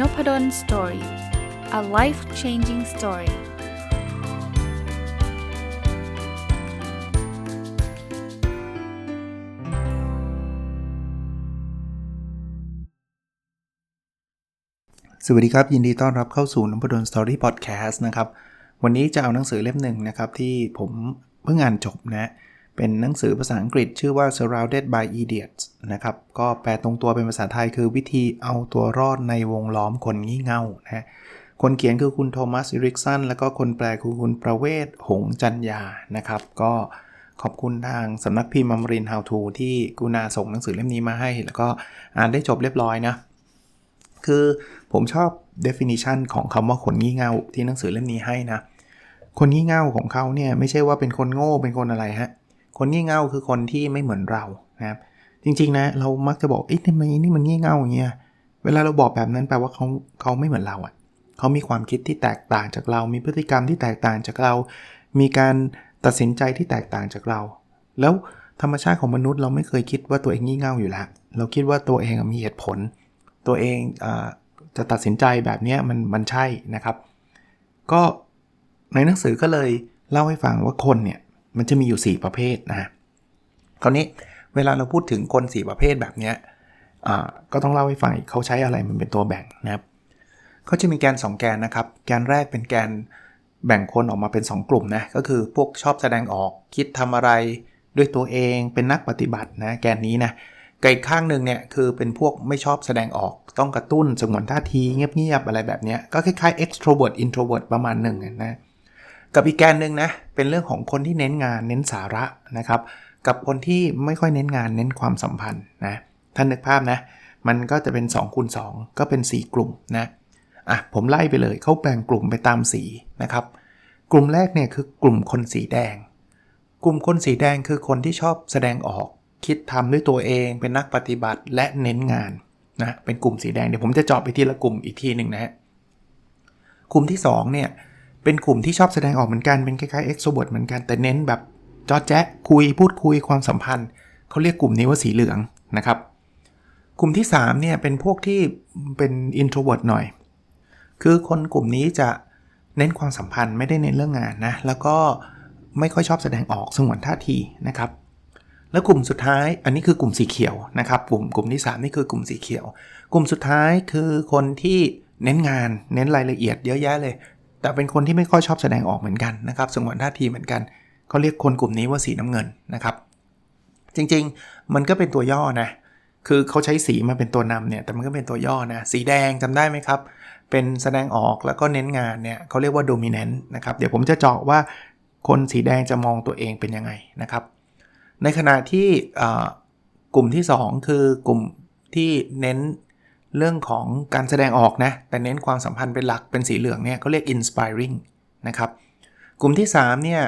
n o p ด d o สตอรี่ a life changing story สวัสดีครับ ยินดีต้อนรับเข้าสู่นพดลสตอรี่พอดแคสต์นะครับ วันนี้จะเอาหนังสือเล่มหนึ่งนะครับ ที่ผมเพิ่งอ่านจบนะ เป็นหนังสือภาษาอังกฤษชื่อว่า Surrounded by Idiots นะครับ ก็แปลตรงตัวเป็นภาษาไทยคือวิธีเอาตัวรอดในวงล้อมคนงี่เง่านะคนเขียนคือคุณโทมัสอิริกสันแล้วก็คนแปลคือคุณประเวศหงจันยานะครับ ก็ขอบคุณทางสำนักพิมพ์มัมริน How to ที่กุณาส่งหนังสือเล่มนี้มาให้ แล้วก็อ่านได้จบเรียบร้อยนะ คือผมชอบ definition ของคำว่าคนงี่เง่าที่หนังสือเล่มนี้ให้นะ คนงี่เง่าของเขาเนี่ยไม่ใช่ว่าเป็นคนโง่เป็นคนอะไรฮะ คนงี่เง่าคือคนที่ไม่เหมือนเรานะครับจริงๆนะเรามักจะบอกเอ๊ะทำไมนี่มันงี่เง่าอย่างเงี้ยเวลาเราบอกแบบนั้นแปลว่าเขาเขาไม่เหมือนเราอะ่ะเขามีความคิดที่แตกต่างจากเรา มีพฤติกรรมที่แตกต่างจากเรา มีการตัดสินใจที่แตกต่างจากเรา แล้วธรรมชาติของมนุษย์เราไม่เคยคิดว่าตัวเองงี่เง่าอยู่แล้ว เราคิดว่าตัวเองมีเหตุผล ตัวเองอจะตัดสินใจแบบนี้มันมันใช่นะครับ ก็ในหนังสือก็เลยเล่าให้ฟังว่าคนเนี่ย มันจะมีอยู่ 4 ประเภทนะคราวนี้เวลาเราพูดถึงคน 4 ประเภทแบบนี้ก็ต้องเล่าให้ฟังเขาใช้อะไรมันเป็นตัวแบ่งนะครับเขาจะมีแกน 2 แกนนะครับ แกนแรกเป็นแกนแบ่งคนออกมาเป็น 2 กลุ่มนะ ก็คือพวกชอบแสดงออกคิดทำอะไรด้วยตัวเองเป็นนักปฏิบัตินะแกนนี้นะกอีกข้างหนึ่งเนี่ยคือเป็นพวกไม่ชอบแสดงออกต้องกระตุ้นสงวนท่าทีเงียบๆอะไรแบบนี้ก็คล้ายๆ extrovert introvert ประมาณหนึ่งนะ กับอีกแกนหนึ่งนะเป็นเรื่องของคนที่เน้นงานเน้นสาระนะครับ กับคนที่ไม่ค่อยเน้นงานเน้นความสัมพันธ์นะท่านนึกภาพนะ มันก็จะเป็น2คูณ2ก็เป็น 4 กลุ่มนะอะผมไล่ไปเลยเขาแบ่งกลุ่มไปตามสีนะครับ กลุ่มแรกเนี่ยคือกลุ่มคนสีแดง กลุ่มคนสีแดงคือคนที่ชอบแสดงออก คิดทำด้วยตัวเองเป็นนักปฏิบัติและเน้นงานนะเป็นกลุ่มสีแดงเดี๋ยวผมจะเจาะไปทีละกลุ่มอีกทีหนึ่งนะฮะกลุ่มที่2เนี่ย เป็นกลุ่มที่ชอบแสดงออกเหมือนกัน เป็นคล้ายๆ extrovert เหมือนกัน แต่เน้นแบบจอแจ๊คุยพูดคุยความสัมพันธ์เขาเรียกกลุ่มนี้ว่าสีเหลืองนะครับ กลุ่มที่3เนี่ยเป็นพวกที่เป็น introvert หน่อย คือคนกลุ่มนี้จะเน้นความสัมพันธ์ไม่ได้เน้นเรื่องงานนะ แล้วก็ไม่ค่อยชอบแสดงออกสงวนท่าทีนะครับ แล้วกลุ่มสุดท้ายอันนี้คือกลุ่มสีเขียวนะครับ กลุ่มกลุ่มที่ 3 นี่คือกลุ่มสีเขียว กลุ่มสุดท้ายคือคนที่เน้นงาน เน้นรายละเอียดเยอะแยะเลย แต่เป็นคนที่ไม่ค่อยชอบแสดงออกเหมือนกันนะครับสงวนท่าทีเหมือนกันเขาเรียกคนกลุ่มนี้ว่าสีน้ำเงินนะครับ จริงๆมันก็เป็นตัวย่อนะคือเขาใช้สีมาเป็นตัวนำเนี่ยแต่มันก็เป็นตัวย่อนะสีแดงจำได้ไหมครับ เป็นแสดงออกแล้วก็เน้นงานเนี่ยเขาเรียกว่า dominant นะครับเดี๋ยวผมจะเจาะว่าคนสีแดงจะมองตัวเองเป็นยังไงนะครับ ในขณะที่กลุ่มที่ 2 คือกลุ่มที่เน้น เรื่องของการแสดงออกนะ แต่เน้นความสัมพันธ์เป็นหลักเป็นสีเหลืองเนี่ยเขาเรียก inspiring นะครับ กลุ่มที่3เนี่ย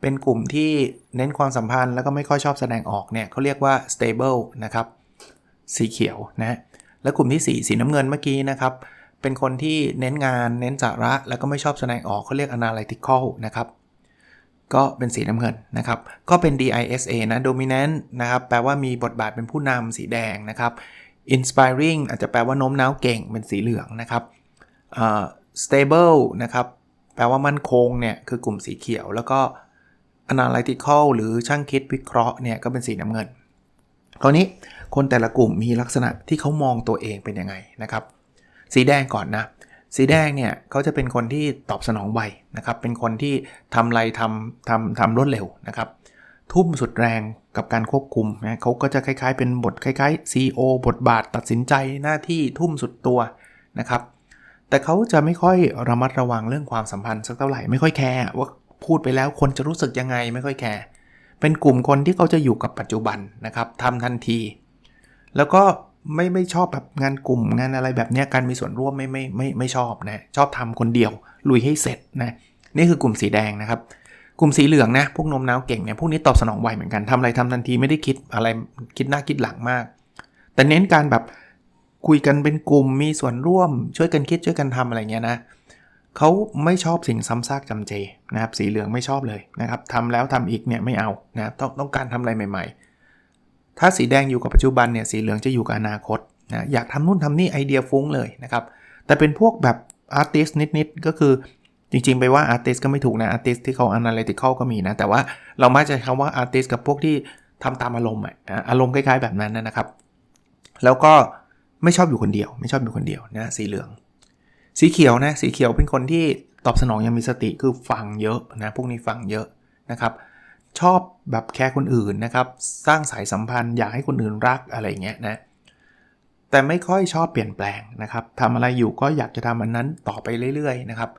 เป็นกลุ่มที่เน้นความสัมพันธ์แล้วก็ไม่ค่อยชอบแสดงออกเนี่ยเขาเรียกว่า stable นะครับ สีเขียวนะและกลุ่มที่ 4 สีน้ำเงินเมื่อกี้นะครับ เป็นคนที่เน้นงานเน้นสาระแล้วก็ไม่ชอบแสดงออกเขาเรียก analytical นะครับก็เป็นสีน้ำเงินนะครับ ก็เป็น DISA นะ dominant นะครับ แปลว่ามีบทบาทเป็นผู้นำสีแดงนะครับ inspiring อาจจะแปลว่าโน้มน้าวเก่งเป็นสีเหลืองนะครับ uh, stable นะครับ แปลว่ามั่นคงเนี่ยคือกลุ่มสีเขียว แล้วก็ analytical หรือช่างคิดวิเคราะห์เนี่ยก็เป็นสีน้ำเงินคราวนี้คนแต่ละกลุ่มมีลักษณะที่เขามองตัวเองเป็นยังไงนะครับ สีแดงก่อนนะ สีแดงเนี่ยเขาจะเป็นคนที่ตอบสนองไวนะครับ เป็นคนที่ทำอะไรทำทำทำรวดเร็วนะครับ ทุ่มสุดแรงกับการควบคุมนะเขาก็จะคล้ายๆ เป็นบทคล้ายๆ CEO บทบาทตัดสินใจหน้าที่ทุ่มสุดตัวนะครับ แต่เขาจะไม่ค่อยระมัดระวังเรื่องความสัมพันธ์สักเท่าไหร่ไม่ค่อยแคร์ว่าพูดไปแล้วคนจะรู้สึกยังไงไม่ค่อยแคร์เป็นกลุ่มคนที่เขาจะอยู่กับปัจจุบันนะครับทำทันที แล้วก็ไม่ไม่ชอบแบบงานกลุ่มงานอะไรแบบนี้การมีส่วนร่วมไม่ไม่ไม่ไม่ชอบนะชอบทำคนเดียวลุยให้เสร็จนะนี่คือกลุ่มสีแดงนะครับ กลุ่มสีเหลืองนะพวกนมน้าวเก่งเนี่ยพวกนี้ตอบสนองไวเหมือนกันทำอะไรทำทันทีไม่ได้คิดอะไรคิดหน้าคิดหลังมาก แต่เน้นการแบบคุยกันเป็นกลุ่มมีส่วนร่วม ช่วยกันคิดช่วยกันทำอะไรเงี้ยนะเขาไม่ชอบสิ่งซ้ำซากจำเจนะครับสีเหลืองไม่ชอบเลยนะครับทำแล้วทำอีกเนี่ยไม่เอานะต้องต้องการทำอะไรใหม่ ๆ ถ้าสีแดงอยู่กับปัจจุบันเนี่ยสีเหลืองจะอยู่กับอนาคตนะอยากทำนู่นทำนี่ไอเดียฟุ้งเลยนะครับแต่เป็นพวกแบบอาร์ติสนิดๆก็คือ จริงๆ ไปว่าอาร์ติสก็ไม่ถูกนะอาร์ติสที่เขา analytical ก็มีนะ แต่ว่าเรามักจะคำว่าอาร์ติสกับพวกที่ทำตามอารมณ์อะอารมณ์คล้ายๆแบบนั้นนะครับ แล้วก็ไม่ชอบอยู่คนเดียว ไม่ชอบอยู่คนเดียวนะสีเหลือง สีเขียวนะสีเขียวเป็นคนที่ตอบสนองยังมีสติคือฟังเยอะนะพวกนี้ฟังเยอะนะครับ ชอบแบบแคร์คนอื่นนะครับ สร้างสายสัมพันธ์อยากให้คนอื่นรักอะไรเงี้ยนะแต่ไม่ค่อยชอบเปลี่ยนแปลงนะครับทำอะไรอยู่ก็อยากจะทำอันนั้นต่อไปเรื่อยๆนะครับ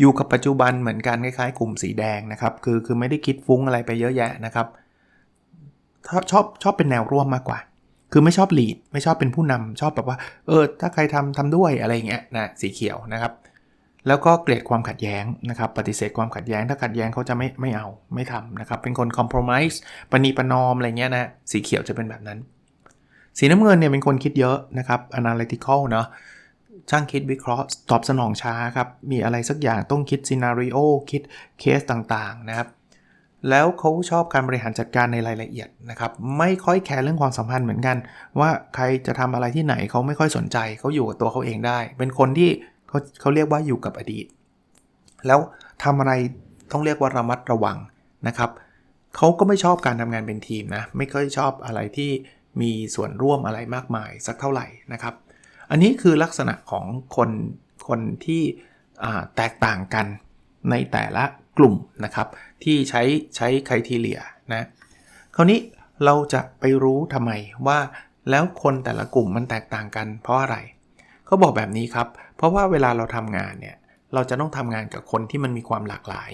อยู่กับปัจจุบันเหมือนกันคล้ายๆ กลุ่มสีแดงนะครับ คือคือไม่ได้คิดฟุ้งอะไรไปเยอะแยะนะครับชอบชอบเป็นแนวร่วมมากกว่า คือไม่ชอบลีดไม่ชอบเป็นผู้นำชอบแบบว่า เออ ถ้าใครทำทำด้วยอะไรเงี้ยนะสีเขียวนะครับ แล้วก็เกลียดความขัดแย้งนะครับ ปฏิเสธความขัดแย้งถ้าขัดแย้งเขาจะไม่ไม่เอาไม่ทำนะครับ เป็นคนคอมเพลมไ s ์ปณีประนอมอะไรเงี้ยนะสีเขียวจะเป็นแบบนั้น สีน้ำเงินเนี่ยเป็นคนคิดเยอะนะครับ analytical เนาะ ช่างคิดวิเคราะห์ ตอบสนองช้าครับ มีอะไรสักอย่างต้องคิดซีนารีโอคิดเคสต่างๆนะครับ แล้วเขาชอบการบริหารจัดการในรายละเอียดนะครับ ไม่ค่อยแคร์เรื่องความสัมพันธ์เหมือนกัน ว่าใครจะทำอะไรที่ไหนเขาไม่ค่อยสนใจเขาอยู่กับตัวเขาเองได้ เป็นคนที่เขาเขาเรียกว่าอยู่กับอดีต แล้วทำอะไรต้องเรียกว่าระมัดระวังนะครับเขาก็ไม่ชอบการทำงานเป็นทีมนะไม่ค่อยชอบอะไรที่มีส่วนร่วมอะไรมากมายสักเท่าไหร่นะครับ อันนี้คือลักษณะของคนคนที่แตกต่างกันในแต่ละกลุ่มนะครับ ที่ใช้ใช้คุณทีเลียนะคราวนี้เราจะไปรู้ทำไมว่าแล้วคนแต่ละกลุ่มมันแตกต่างกัน เพราะอะไรเขาบอกแบบนี้ครับ เพราะว่าเวลาเราทำงานเนี่ยเราจะต้องทำงานกับคนที่มันมีความหลากหลาย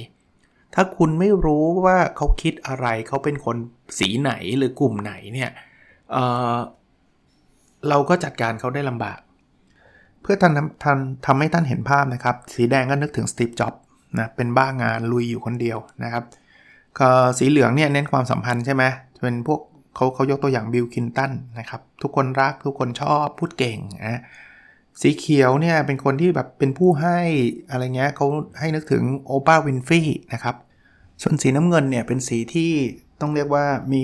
ถ้าคุณไม่รู้ว่าเขาคิดอะไรเขาเป็นคนสีไหนหรือกลุ่มไหนเนี่ยเเราก็จัดการเขาได้ลำบาก เพื่อทันทันทำให้ท่านเห็นภาพนะครับ สีแดงก็นึกถึงสตีฟจ็อบนะเป็นบ้างานลุยอยู่คนเดียวนะครับสีเหลืองเนี่ยเน้นความสัมพันธ์ใช่ไหมเป็นพวกเขาเขายกตัวอย่างบิลคินตันนะครับ ทุกคนรักทุกคนชอบพูดเก่งนะสีเขียวเนี่ยเป็นคนที่แบบเป็นผู้ให้อะไรเงี้ยเขาให้นึกถึงโอปาวินฟรีนะครับ ส่วนสีน้ำเงินเนี่ยเป็นสีที่ต้องเรียกว่ามี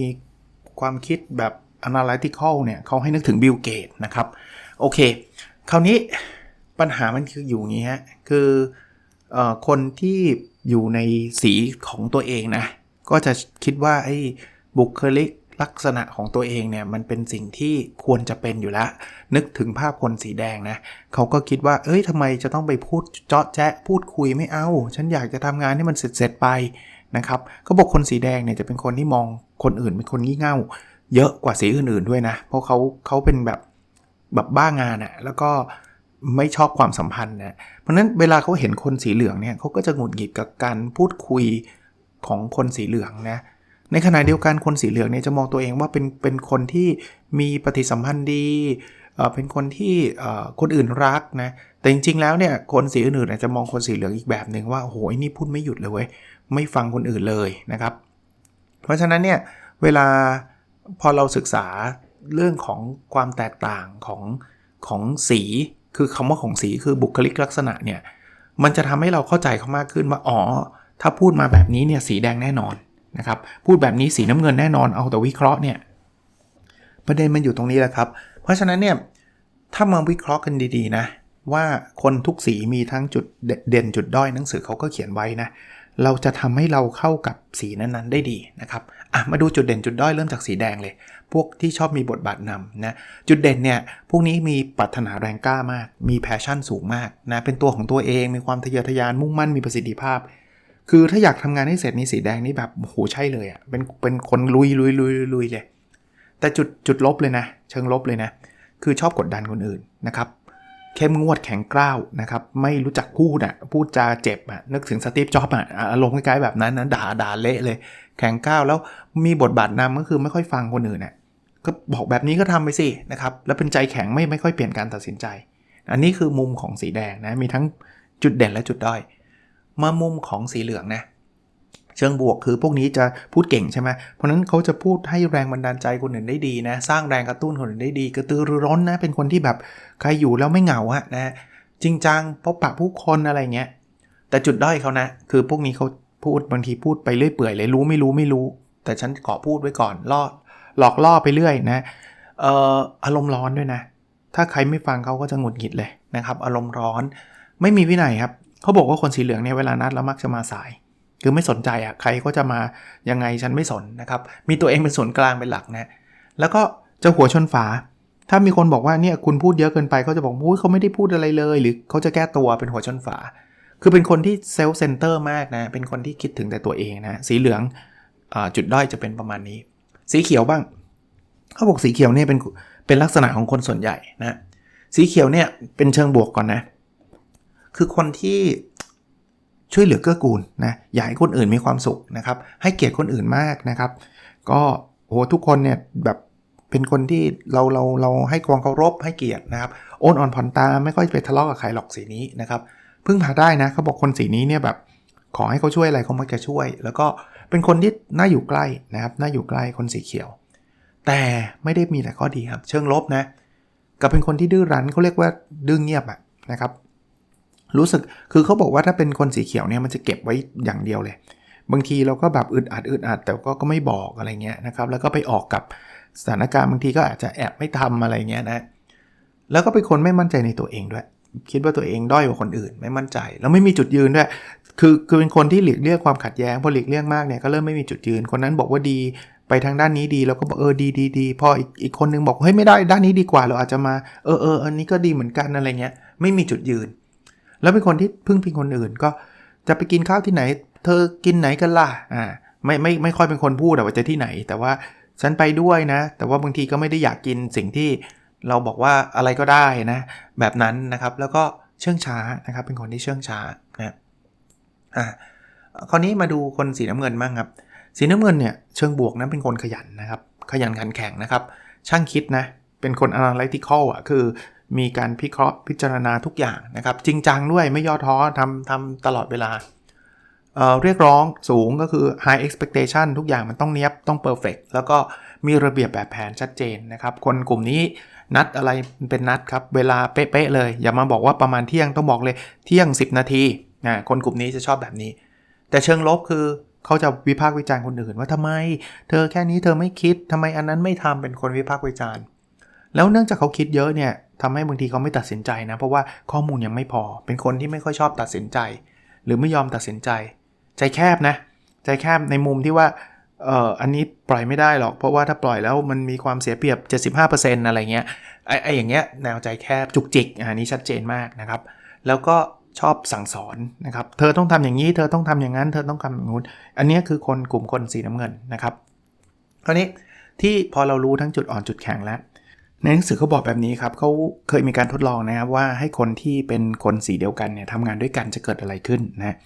ความคิดแบบ analytical เนี่ยเขาให้นึกถึงบิลเกตนะครับ โอเค คราวนี้ปัญหามันคืออยู่งี้ฮะ คืออคนที่อยู่ในสีของตัวเองนะ ก็จะคิดว่าไอ้บุคลิกลักษณะของตัวเองเนี่ย มันเป็นสิ่งที่ควรจะเป็นอยู่แล้ว นึกถึงภาพคนสีแดงนะเขาก็คิดว่า เอ้ยทำไมจะต้องไปพูดเจาะแจ๊ะพูดคุยไม่เอา ฉันอยากจะทำงานให้มันเสร็จๆไปนะครับเขาบอกคนสีแดงเนี่ยจะเป็นคนที่มองคนอื่นเป็นคนงี่เง่า เยอะกว่าสีอื่นๆด้วยนะ เพราะเขาเขาเป็นแบบแบบบ้างานอะแล้วก็ไม่ชอบความสัมพันธ์นะเพราะนั้นเวลาเขาเห็นคนสีเหลืองเนี่ยเขาก็จะหงุดหงิดกับการพูดคุยของคนสีเหลืองนะในขณะเดียวกันคนสีเหลืองเนี่ยจะมองตัวเองว่าเป็นเป็นคนที่มีปฏิสัมพันธ์ดีเป็นคนที่คนอื่นรักนะ แต่จริงๆ แล้วเนี่ยคนสีอื่นๆจะมองคนสีเหลืองอีกแบบหนึ่งว่าโอ้โหนี่พูดไม่หยุดเลยเว้ยไม่ฟังคนอื่นเลยนะครับ เพราะฉะนั้นเนี่ยเวลา พอเราศึกษาเรื่องของความแตกต่างของของสีคือคำว่าของสีคือบุคลิกลักษณะเนี่ยมันจะทำให้เราเข้าใจเขามากขึ้นว่าอ๋อถ้าพูดมาแบบนี้เนี่ยสีแดงแน่นอนนะครับพูดแบบนี้สีน้ำเงินแน่นอนเอาแต่วิเคราะห์เนี่ยประเด็นมันอยู่ตรงนี้แหละครับ เพราะฉะนั้นเนี่ยถ้ามาวิเคราะห์กันดีๆนะว่าคนทุกสีมีทั้งจุดเด่นจุดด้อยหนังสือเขาก็เขียนไว้นะ เราจะทำให้เราเข้ากับสีนั้นๆ ได้ดีนะครับอะมาดูจุดเด่นจุดด้อยเริ่มจากสีแดงเลย พวกที่ชอบมีบทบาทนำนะจุดเด่นเนี่ยพวกนี้มีปรารถนาแรงกล้ามาก มีแพชชั่นสูงมากนะเป็นตัวของตัวเอง มีความทะเยอทะยานมุ่งมั่นมีประสิทธิภาพ คือถ้าอยากทำงานให้เสร็จนี่สีแดงนี่แบบโหใช่เลยอะ่ะเป็นเป็นคนลุยลุยลุยลุยเลยแต่จุดจุดลบเลยนะ เชิงลบเลยนะ คือชอบกดดันคนอื่นนะครับ เข้มงวดแข็งกร้าวนะครับไม่รู้จักพูดอะพูดจาเจ็บอะนึกถึงสตีฟจ็อบอะอารมณ์คล้ายๆแบบนั้นนะด่าด่าเละเลย แข็งกร้าวแล้วมีบทบาทนำก็คือไม่ค่อยฟังคนอื่นอะก็บอกแบบนี้ก็ทำไปสินะครับแล้วเป็นใจแข็งไม่ไม่ค่อยเปลี่ยนการตัดสินใจ อันนี้คือมุมของสีแดงนะมีทั้งจุดเด่นและจุดด้อย มามุมของสีเหลืองนะ เชิงบวกคือพวกนี้จะพูดเก่งใช่ไหมเพราะนั้นเขาจะพูดให้แรงบันดาลใจคนอื่นได้ดีนะ สร้างแรงกระตุ้นคนอื่นได้ดี กระตือรือร้นนะ เป็นคนที่แบบใครอยู่แล้วไม่เหงาอะนะจริงจังพบปะผู้คนอะไรเงี้ยแต่จุดด้อยเขานะ คือพวกนี้เขาพูดบางทีพูดไปเรื่อยเปื่อยเลยรู้ไม่รู้ไม่รู้ แต่ฉันขอพูดไว้ก่อนล่อหลอกล่อไปเรื่อยนะเอ่ออารมณ์ร้อนด้วยนะ ถ้าใครไม่ฟังเขาก็จะหงุดหงิดเลยนะครับ อารมณ์ร้อน ไม่มีวินัยครับ เขาบอกว่าคนสีเหลืองเนี่ยเวลานัดแล้วมักจะมาสาย คือไม่สนใจอะ่ะใครก็จะมายังไงฉันไม่สนนะครับ มีตัวเองเป็นศูนย์กลางเป็นหลักนะแล้วก็จะหัวชนฝา ถ้ามีคนบอกว่าเนี่ยคุณพูดเยอะเกินไปเขาจะบอกอุ้ยเขาไม่ได้พูดอะไรเลย หรือเขาจะแก้ตัวเป็นหัวชนฝา คือเป็นคนที่เซลฟ์เซนเตอร์มากนะ เป็นคนที่คิดถึงแต่ตัวเองนะ สีเหลืองอจุดด้อยจะเป็นประมาณนี้ สีเขียวบ้างเขาบอกสีเขียวเนี่ยเป็นเป็นลักษณะของคนส่วนใหญ่นะ สีเขียวเนี่ยเป็นเชิงบวกก่อนนะ คือคนที่ ช่วยเหลือเกื้อกูลนะอยากให้คนอื่นมีความสุขนะครับ ให้เกียรติคนอื่นมากนะครับ ก็โอ้ทุกคนเนี่ยแบบเป็นคนที่เราเราเราให้ความเคารพให้เกียรตินะครับโอนอ่อนผ่อนตาไม่ค่อยไปทะเลาะกับใครหรอกสีนี้นะครับพึ่งพาได้นะเขาบอกคนสีนี้เนี่ยแบบขอให้เขาช่วยอะไรเขามักจะช่วย แล้วก็เป็นคนที่น่าอยู่ใกล้นะครับน่าอยู่ใกล้คนสีเขียว แต่ไม่ได้มีแต่ข้อดีครับ เชิงลบนะกับเป็นคนที่ดื้อรั้นเขาเรียกว่าดื้อเงียบอะนะครับ รู้สึกคือเขาบอกว่าถ้าเป็นคนสีเขียวเนี่ยมันจะเก็บไว้อย่างเดียวเลย บางทีเราก็แบบอึดอัดอึดอัดแต่ก็ก็ไม่บอกอะไรเงี้ยนะครับแล้วก็ไปออกกับสถานการณ์บางทีก็อาจจะแอบไม่ทำอะไรเงี้ยนะแล้วก็เป็นคนไม่มั่นใจในตัวเองด้วย คิดว่าตัวเองด้อยกว่าคนอื่น ไม่มั่นใจ แล้วไม่มีจุดยืนด้วย คือคือเป็นคนที่หลีกเลี่ยงความขัดแย้งพอหลีกเลี่ยงมากเนี่ยก็เริ่มไม่มีจุดยืน คนนั้นบอกว่าดีไปทางด้านนี้ดีเราก็บอกเออดีดีดีพออีกอีกคนนึงบอกเฮ้ยไม่ได้ด้านนี้ดีกว่าเราอาจจะมาเออเอออันนี้ก็ดีเหมือนกันอะไรเงี้ยไม่มีจุดยืน แล้วเป็นคนที่พึ่งพิงคนอื่นก็จะไปกินข้าวที่ไหน เธอกินไหนกันล่ะอ่าไม่ไม่ไม่ค่อยเป็นคนพูดว่าจะที่ไหน แต่ว่าฉันไปด้วยนะ แต่ว่าบางทีก็ไม่ได้อยากกินสิ่งที่เราบอกว่าอะไรก็ได้นะ แบบนั้นนะครับแล้วก็เชื่องช้านะครับ เป็นคนที่เชื่องช้านะอ่าคราวนี้มาดูคนสีน้ำเงินบ้างครับ สีน้ำเงินเนี่ยเชิงบวกนะเป็นคนขยันนะครับ ขยันขันแข็งนะครับ ช่างคิดนะ เป็นคน analytical อะคือ มีการพิเคราะห์พิจารณาทุกอย่างนะครับ จริงจังด้วยไม่ย่อท้อทำทำตลอดเวลาเเรียกร้องสูงก็คือ high expectation ทุกอย่างมันต้องเนี้ยบต้อง perfect แล้วก็มีระเบียบแบบแผนชัดเจนนะครับ คนกลุ่มนี้นัดอะไรเป็นนัดครับ เวลาเป๊ะๆเลย อย่ามาบอกว่าประมาณเที่ยงต้องบอกเลยเที่ยง 10 นาทีนะคนกลุ่มนี้จะชอบแบบนี้ แต่เชิงลบคือเขาจะวิพากษ์วิจารณ์คนอื่นว่าทำไม เธอแค่นี้เธอไม่คิดทำไมอันนั้นไม่ทำเป็นคนวิพากษ์วิจารณ์ แล้วเนื่องจากเขาคิดเยอะเนี่ยทำให้บางทีเขาไม่ตัดสินใจนะ เพราะว่าข้อมูลยังไม่พอ เป็นคนที่ไม่ค่อยชอบตัดสินใจ หรือไม่ยอมตัดสินใจ ใจแคบนะ ใจแคบในมุมที่ว่าเอออันนี้ปล่อยไม่ได้หรอก เพราะว่าถ้าปล่อยแล้วมันมีความเสียเปรียบ 75%อะไรเงี้ยไอ้ไอ้อย่างเงี้ยแนวใจแคบจุกจิกอันนี้ชัดเจนมากนะครับ แล้วก็ชอบสั่งสอนนะครับ เธอต้องทำอย่างนี้ เธอต้องทำอย่างนั้น เธอต้องทำอย่างนู้น อันนี้คือคนกลุ่มคนสีน้ำเงินนะครับ คราวนี้ที่พอเรารู้ทั้งจุดอ่อนจุดแข็งแล้ว ในหนังสือเขาบอกแบบนี้ครับเขาเคยมีการทดลองนะครับว่าให้คนที่เป็นคนสีเดียวกันเนี่ยทำงานด้วยกันจะเกิดอะไรขึ้นนะ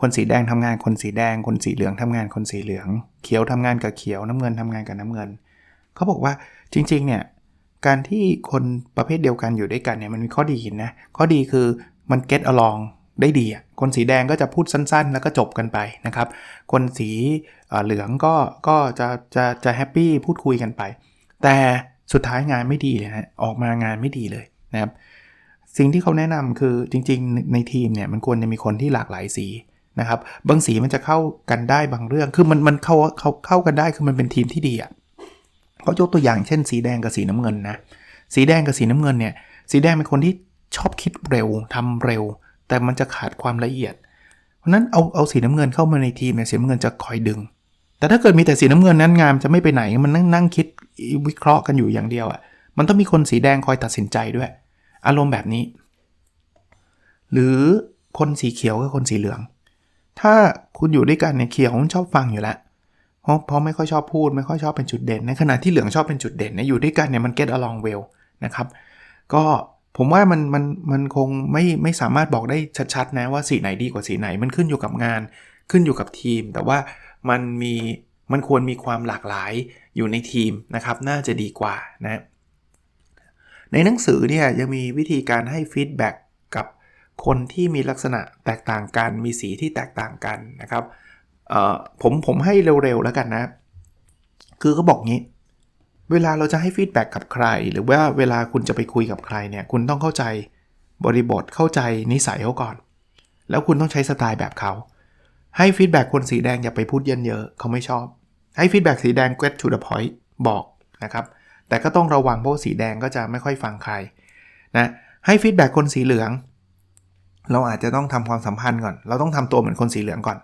คนสีแดงทำงานคนสีแดง คนสีเหลืองทำงานคนสีเหลือง เขียวทำงานกับเขียวน้ำเงินทำงานกับน้ำเงินเขาบอกว่าจริงๆเนี่ยการที่คนประเภทเดียวกันอยู่ด้วยกันเนี่ยมันมีข้อดีนะข้อดีคือมัน get along ได้ดีอะคนสีแดงก็จะพูดสั้นๆ แล้วก็จบกันไปนะครับ คนสีเหลืองก็ก็จะจะจะแฮปปี้พูดคุยกันไป แต่ สุดท้ายงานไม่ดีเลยนะออกมางานไม่ดีเลยนะครับสิ่งที่เขาแนะนำคือจริง ๆ ในทีมเนี่ยมันควรจะมีคนที่หลากหลายสีนะครับบางสีมันจะเข้ากันได้บางเรื่องคือมันมันเข้าเข้าเข้ากันได้คือมันเป็นทีมที่ดีอะเขายกตัวอย่างเช่น สีแดงกับสีน้ำเงินนะสีแดงกับสีน้ำเงินเนี่ยสีแดงเป็นคนที่ชอบคิดเร็วทำเร็ว แต่มันจะขาดความละเอียด เพราะนั้นเอาเอาสีน้ำเงินเข้ามาในทีมเนี่ยสีน้ำเงินจะคอยดึง แต่ถ้าเกิดมีแต่สีน้ำเงินนั้นงานจะไม่ไปไหนมันนั่งนั่งคิด วิเคราะห์กันอยู่อย่างเดียวอะ่ะ มันต้องมีคนสีแดงคอยตัดสินใจด้วย อารมณ์แบบนี้ หรือคนสีเขียวกับคนสีเหลือง ถ้าคุณอยู่ด้วยกันเนี่ยเขียวมันชอบฟังอยู่แล้วเพราะเพราะไม่ค่อยชอบพูดไม่ค่อยชอบเป็นจุดเด่น ในขณะที่เหลืองชอบเป็นจุดเด่นเนี่ยอยู่ด้วยกันเนี่ยมัน get along well นะครับ ก็ผมว่ามันมันมันคงไม่ไม่สามารถบอกได้ชัดๆนะว่าสีไหนดีกว่าสีไหน มันขึ้นอยู่กับงาน ขึ้นอยู่กับทีม แต่ว่ามันมีมันควรมีความหลากหลาย อยู่ในทีมนะครับน่าจะดีกว่านะในหนังสือเนี่ยยังมีวิธีการให้ฟีดแบ็กกับคนที่มีลักษณะแตกต่างกันมีสีที่แตกต่างกันนะครับผมผมให้เร็วๆแล้วกันนะ คือเขาบอกงี้ เวลาเราจะให้ฟีดแบ็กกับใคร หรือว่าเวลาคุณจะไปคุยกับใครเนี่ยคุณต้องเข้าใจบริบทเข้าใจนิสัยเขาก่อน แล้วคุณต้องใช้สไตล์แบบเขา ให้ฟีดแบ็กคนสีแดงอย่าไปพูดเยินเยอะเขาไม่ชอบ ให้ฟีดแบ็กสีแดง get to the point บอกนะครับ แต่ก็ต้องระวังเพราะสีแดงก็จะไม่ค่อยฟังใครนะให้ฟีดแบ็กคนสีเหลือง เราอาจจะต้องทำความสัมพันธ์ก่อน เราต้องทำตัวเหมือนคนสีเหลืองก่อน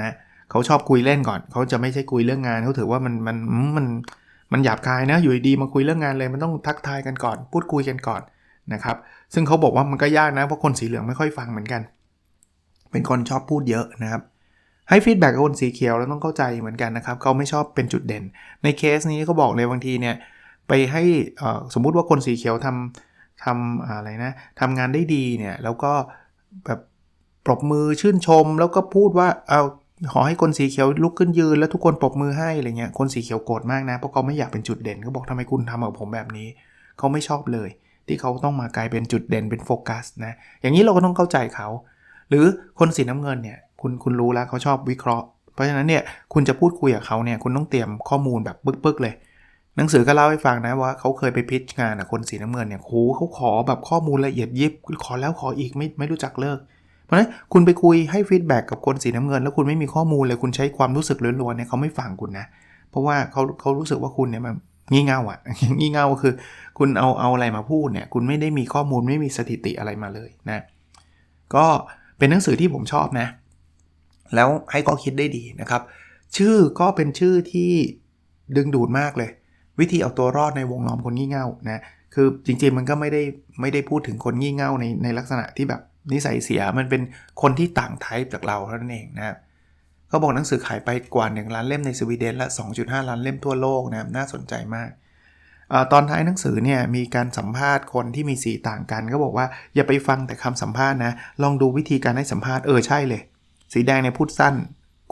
นะเขาชอบคุยเล่นก่อน เขาจะไม่ใช่คุยเรื่องงานเขาถือว่ามันมันมันมันหยาบคายนะอยู่ดีๆมาคุยเรื่องงานเลยมันต้องทักทายกันก่อน พูดคุยกันก่อนนะครับ ซึ่งเขาบอกว่ามันก็ยากนะเพราะคนสีเหลืองไม่ค่อยฟังเหมือนกัน เป็นคนชอบพูดเยอะนะครับ ให้ฟีดแบ็กกับคนสีเขียวแล้วต้องเข้าใจเหมือนกันนะครับเขาไม่ชอบเป็นจุดเด่น ในเคสนี้เขาบอกเลยบางทีเนี่ยไปให้สมมุติว่าคนสีเขียวทำทำอะไรนะทำงานได้ดีเนี่ยแล้วก็แบบปรบมือชื่นชม แล้วก็พูดว่าเอาขอให้คนสีเขียวลุกขึ้นยืนแล้วทุกคนปรบมือให้อะไรเงี้ยคนสีเขียวโกรธมากนะเพราะเขาไม่อยากเป็นจุดเด่นเขาบอกทำไมคุณทำกับผมแบบนี้เขาไม่ชอบเลย ที่เขาต้องมากลายเป็นจุดเด่นเป็นโฟกัสนะอย่างนี้เราก็ต้องเข้าใจเขา หรือคนสีน้ำเงินเนี่ย คุณคุณรู้แล้วเขาชอบวิเคราะห์ เพราะฉะนั้นเนี่ยคุณจะพูดคุยกับเขาเนี่ยคุณต้องเตรียมข้อมูลแบบปึ๊กๆเลย หนังสือก็เล่าให้ฟังนะว่าเขาเคยไปพิชงานกับคนสีน้ำเงินเนี่ยโหเขาขอแบบข้อมูลละเอียดยิบขอแล้วขออีกไม่ไม่รู้จักเลิก เพราะฉะนั้นคุณไปคุยให้ฟีดแบ็กกับคนสีน้ำเงิน แล้วคุณไม่มีข้อมูลเลยคุณใช้ความรู้สึกล้วนๆเนี่ยเขาไม่ฟังคุณนะ เพราะว่าเขาเขารู้สึกว่าคุณเนี่ยมันงี่เง่าอะงี่เง่าคือ คุณเอาเอาอะไรมาพูดเนี่ย คุณไม่ได้มีข้อมูลไม่มีสถิติอะไรมาเลยนะ ก็เป็นหนังสือที่ผมชอบนะ แล้วให้ข้อคิดได้ดีนะครับ ชื่อก็เป็นชื่อที่ดึงดูดมากเลย วิธีเอาตัวรอดในวงล้อมคนงี่เง่านะคือจริงๆมันก็ไม่ได้ไม่ได้พูดถึงคนงี่เง่าในในลักษณะที่แบบนิสัยเสียมันเป็นคนที่ต่างไทป์จากเราเท่านั้นเองนะเขาบอกหนังสือขายไปกว่า 1 ล้านเล่มในสวีเดนและ 2.5 ล้านเล่มทั่วโลกนะน่าสนใจมากอตอนท้ายหนังสือเนี่ยมีการสัมภาษณ์คนที่มีสีต่างกัน ก็บอกว่าอย่าไปฟังแต่คำสัมภาษณ์นะลองดูวิธีการให้สัมภาษณ์เออใช่เลย สีแดงเนี่ยพูดสั้น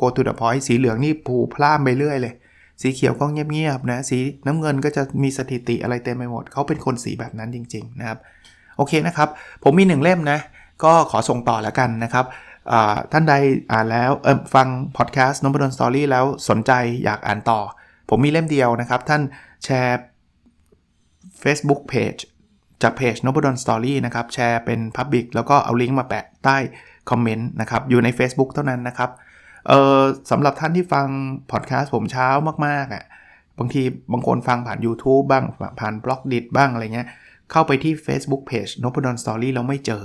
go to the point สีเหลืองนี่ผูพล่ามไปเรื่อยเลย สีเขียวก็เงียบๆนะ สีน้ำเงินก็จะมีสถิติอะไรเต็มไปหมด เขาเป็นคนสีแบบนั้นจริง ๆ นะครับ โอเคนะครับ ผมมีหนึ่งเล่มนะ ก็ขอส่งต่อแล้วกันนะครับท่านใดอ่านแล้วฟังพอดแคสต์นบดอนสตอรี่แล้วสนใจอยากอ่านต่อ ผมมีเล่มเดียวนะครับ ท่านแชร์ Facebook Page จากเพจนบดอนสตอรี่นะครับแชร์เป็น Public แล้วก็เอาลิงก์มาแปะใต้คอมเมนต์นะครับอยู่ใน Facebook เท่านั้นนะครับเออสำหรับท่านที่ฟังพอดแคสต์ผมเช้ามากๆอะ่ะบางทีบางคนฟังผ่าน YouTube บ้างผ่านบล็อกดิบ้างอะไรเงี้ยเข้าไปที่ Facebook Page นบดอนสตอรี่เราไม่เจอ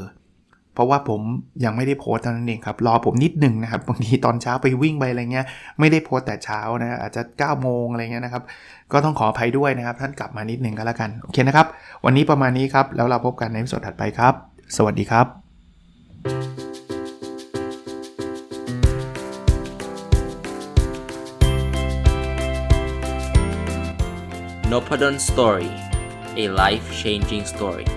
เพราะว่าผมยังไม่ได้โพสต์นั่นเองครับรอผมนิดหนึ่งนะครับบางทีตอนเช้าไปวิ่งไปอะไรเงี้ยไม่ได้โพสต์แต่เช้านะอาจจะ9โมงอะไรเงี้ยนะครับก็ต้องขออภัยด้วยนะครับ ท่านกลับมานิดหนึ่งก็แล้วกันโอเคนะครับวันนี้ประมาณนี้ครับแล้วเราพบกันในสดถัดไปครับ สวัสดีครับ n o p ด d o n Story a life changing story